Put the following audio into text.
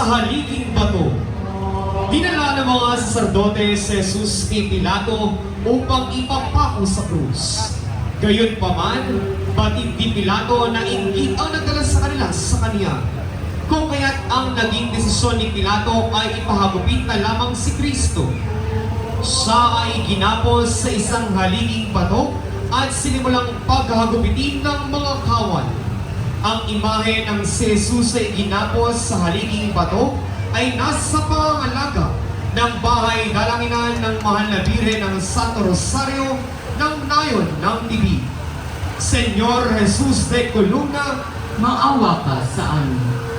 sa haliging bato. Dinala ng mga saserdote si Jesus kay Pilato upang ipapako sa krus. Gayon pa man, batid di Pilato na inggit ang nagdala sa kanila sa kanya. Kung kaya't ang naging desisyon ni Pilato ay ipahagupit na lamang si Kristo. Siya ay ginapos sa isang haliging bato at sinimulang paghagupitin ng mga kawan. Ang imahe ng si Jesus ay ginapos sa haliging bato ay nasa pangalaga ng bahay dalanginan ng mahal na Birhen ng Santo Rosario ng Nayon ng Dibi. Senyor Jesus de Columna, Maawa ka sa amin.